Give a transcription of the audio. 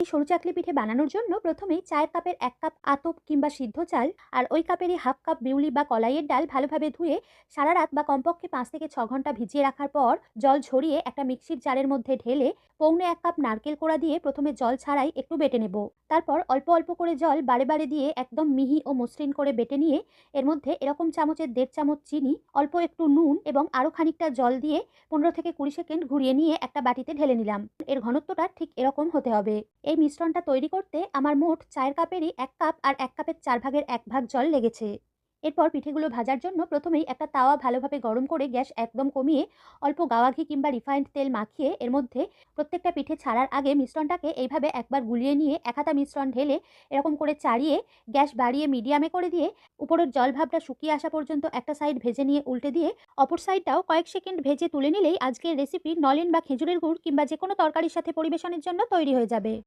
সরু চাকলি পিঠে বানানোর জন্য প্রথমেই চায়ের কাপের এক কাপ আতপ কিংবা সিদ্ধ চাল আর ওই কাপেরই হাফ কাপ বিউলি বা কলাইয়ের ডাল ভালোভাবে ধুয়ে সারা রাত বা কমপক্ষে পাঁচ থেকে ছ ঘণ্টা ভিজিয়ে রাখার পর জল ঝরিয়ে একটা মিক্সির জারের মধ্যে ঢেলে পৌনে এক কাপ নারকেল কোড়া দিয়ে প্রথমে জল ছাড়াই একটু বেটে নেব। তারপর অল্প অল্প করে জল বারে বারে দিয়ে একদম মিহি ও মসৃণ করে বেটে নিয়ে এর মধ্যে এরকম চামচের দেড় চামচ চিনি, অল্প একটু নুন এবং আরও খানিকটা জল দিয়ে পনেরো থেকে কুড়ি সেকেন্ড ঘুরিয়ে নিয়ে একটা বাটিতে ঢেলে নিলাম। এর ঘনত্বটা ঠিক এরকম হতে হবে। এই মিশ্রণটা তৈরি করতে আমার মোট চায়ের কাপেরই এক কাপ আর এক কাপের চার ভাগের এক ভাগ জল লেগেছে। এরপর পিঠেগুলো ভাজার জন্য প্রথমেই একটা তাওয়া ভালোভাবে গরম করে গ্যাস একদম কমিয়ে অল্প গাওয়া ঘি কিংবা রিফাইন্ড তেল মাখিয়ে এর মধ্যে প্রত্যেকটা পিঠে ছাড়ার আগে মিশ্রণটাকে এইভাবে একবার গুলিয়ে নিয়ে এক হাতা মিশ্রণ ঢেলে এরকম করে চাড়িয়ে গ্যাস বাড়িয়ে মিডিয়ামে করে দিয়ে উপরের জল ভাবটা শুকিয়ে আসা পর্যন্ত একটা সাইড ভেজে নিয়ে উল্টে দিয়ে অপর সাইডটাও কয়েক সেকেন্ড ভেজে তুলে নিলেই আজকের রেসিপি নলেন বা খেজুরের গুড় কিংবা যে কোনো তরকারির সাথে পরিবেশনের জন্য তৈরি হয়ে যাবে।